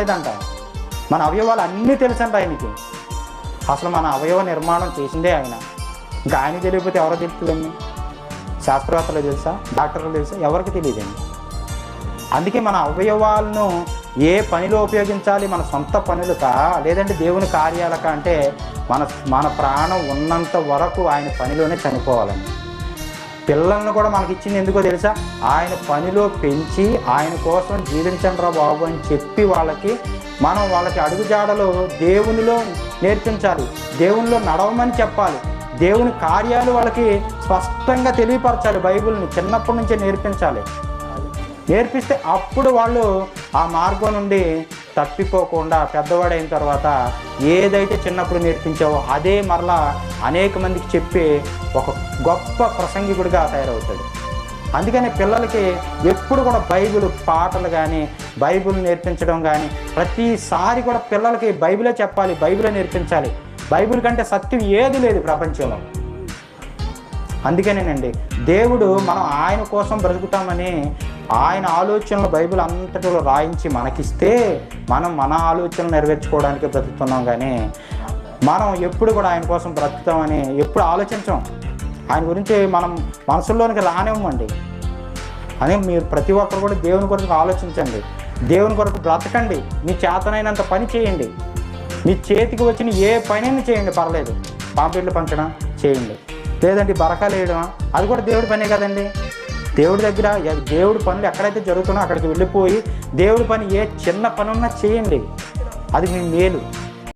లేదంట మన అవయవాలు అన్నీ తెలుసంట ఆయనకి. అసలు మన అవయవ నిర్మాణం చేసిందే ఆయన. ఇంకా ఆయన తెలియకపోతే ఎవరో తెలుస్తుందండి శాస్త్రవేత్తలు తెలుసా? డాక్టర్లు తెలుసా? ఎవరికి తెలియదండి అందుకే మన అవయవాలను ఏ పనిలో ఉపయోగించాలి? మన సొంత పనులకా? లేదంటే దేవుని కార్యాలక అంటే మన మన ప్రాణం ఉన్నంత వరకు ఆయన పనిలోనే చనిపోవాలని. పిల్లలను కూడా మనకి ఇచ్చింది ఎందుకో తెలుసా? ఆయన పనిలో పెంచి ఆయన కోసం జీవించండి రా బాబు అని చెప్పి వాళ్ళకి మనం వాళ్ళకి అడుగుజాడలు దేవునిలో నేర్పించాలి. దేవునిలో నడవమని చెప్పాలి. దేవుని కార్యాలు వాళ్ళకి స్పష్టంగా తెలియపరచాలి బైబిల్ని చిన్నప్పటి నుంచే నేర్పించాలి. నేర్పిస్తే అప్పుడు వాళ్ళు ఆ మార్గం నుండి తప్పిపోకుండా పెద్దవాడైన తర్వాత ఏదైతే చిన్నప్పుడు నేర్పించావో అదే మరలా అనేక మందికి చెప్పి ఒక గొప్ప ప్రసంగికుడిగా తయారవుతాడు. అందుకని పిల్లలకి ఎప్పుడు కూడా బైబిల్ పాటలు కానీ బైబిల్ నేర్పించడం కానీ ప్రతిసారి కూడా పిల్లలకి బైబిలే చెప్పాలి బైబిలే నేర్పించాలి. బైబిల్ కంటే సత్యం ఏది లేదు ప్రపంచంలో. అందుకనేనండి దేవుడు మనం ఆయన కోసం బ్రతుకుతామని ఆయన ఆలోచనలు బైబిల్ అంతటిలో రాయించి మనకిస్తే మనం మన ఆలోచనలు నెరవేర్చుకోవడానికి బ్రతుకుతున్నాం కానీ మనం ఎప్పుడు కూడా ఆయన కోసం బ్రతుకుతామని ఎప్పుడు ఆలోచించాం. ఆయన గురించి మనం మనసులోనికి రానివ్వమండి. అని మీరు ప్రతి ఒక్కరు కూడా దేవుని కొరకు ఆలోచించండి. దేవుని కొరకు బ్రతకండి. మీ చేతనైనంత పని చేయండి. మీ చేతికి వచ్చిన ఏ పనైనా చేయండి పర్లేదు. పాంపిళ్ళు పంచడం చేయండి. లేదంటే బరకాలు వేయడం అది కూడా దేవుడి పనే కదండి. దేవుడి దగ్గర దేవుడి పనులు ఎక్కడైతే జరుగుతున్నా అక్కడికి వెళ్ళిపోయి దేవుడి పని ఏ చిన్న పనున్నా చేయండి. అది మీ మేలు.